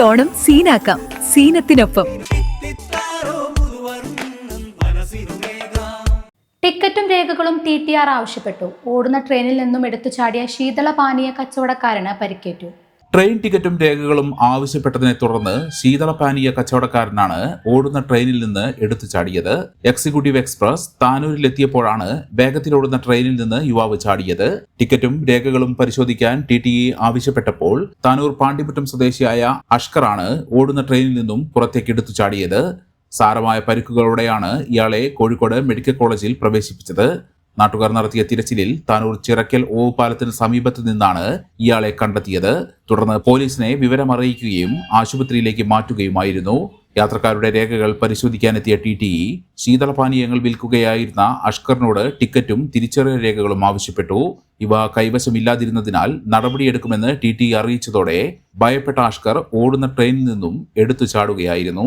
ഓണം സീനാക്കാം. സീനത്തിനൊപ്പം. ടിക്കറ്റും രേഖകളും T T R ആവശ്യപ്പെട്ടു. ഓടുന്ന ട്രെയിനിൽ നിന്നും എടുത്തു ചാടിയ ശീതള പാനീയ കച്ചവടക്കാരന് പരിക്കേറ്റു. ട്രെയിൻ ടിക്കറ്റും രേഖകളും ആവശ്യപ്പെട്ടതിനെ തുടർന്ന് ശീതളപാനീയ കച്ചവടക്കാരനാണ് ഓടുന്ന ട്രെയിനിൽ നിന്ന് എടുത്തു ചാടിയത്. എക്സിക്യൂട്ടീവ് എക്സ്പ്രസ് താനൂരിലെത്തിയപ്പോഴാണ് വേഗത്തിലോടുന്ന ട്രെയിനിൽ നിന്ന് യുവാവ് ചാടിയത്. ടിക്കറ്റും രേഖകളും പരിശോധിക്കാൻ ടി ടി ആവശ്യപ്പെട്ടപ്പോൾ താനൂർ പാണ്ടിമുറ്റം സ്വദേശിയായ അഷ്കറാണ് ഓടുന്ന ട്രെയിനിൽ നിന്നും പുറത്തേക്ക് എടുത്തു ചാടിയത്. സാരമായ പരിക്കുകളോടെയാണ് ഇയാളെ കോഴിക്കോട് മെഡിക്കൽ കോളേജിൽ പ്രവേശിപ്പിച്ചത്. നാട്ടുകാർ നടത്തിയ തിരച്ചിലിൽ താനൂർ ചിറക്കൽ ഓവുപാലത്തിന് സമീപത്തു നിന്നാണ് ഇയാളെ കണ്ടെത്തിയത്. തുടർന്ന് പോലീസിനെ വിവരമറിയിക്കുകയും ആശുപത്രിയിലേക്ക് മാറ്റുകയുമായിരുന്നു. യാത്രക്കാരുടെ രേഖകൾ പരിശോധിക്കാനെത്തിയ ടി ടി ശീതളപാനീയങ്ങൾ വിൽക്കുകയായിരുന്ന അഷ്കറിനോട് ടിക്കറ്റും തിരിച്ചറിയൽ രേഖകളും ആവശ്യപ്പെട്ടു. ഇവ കൈവശമില്ലാതിരുന്നതിനാൽ നടപടിയെടുക്കുമെന്ന് ടി ടി അറിയിച്ചതോടെ ഭയപ്പെട്ട അഷ്കർ ഓടുന്ന ട്രെയിനിൽ നിന്നും എടുത്തു ചാടുകയായിരുന്നു.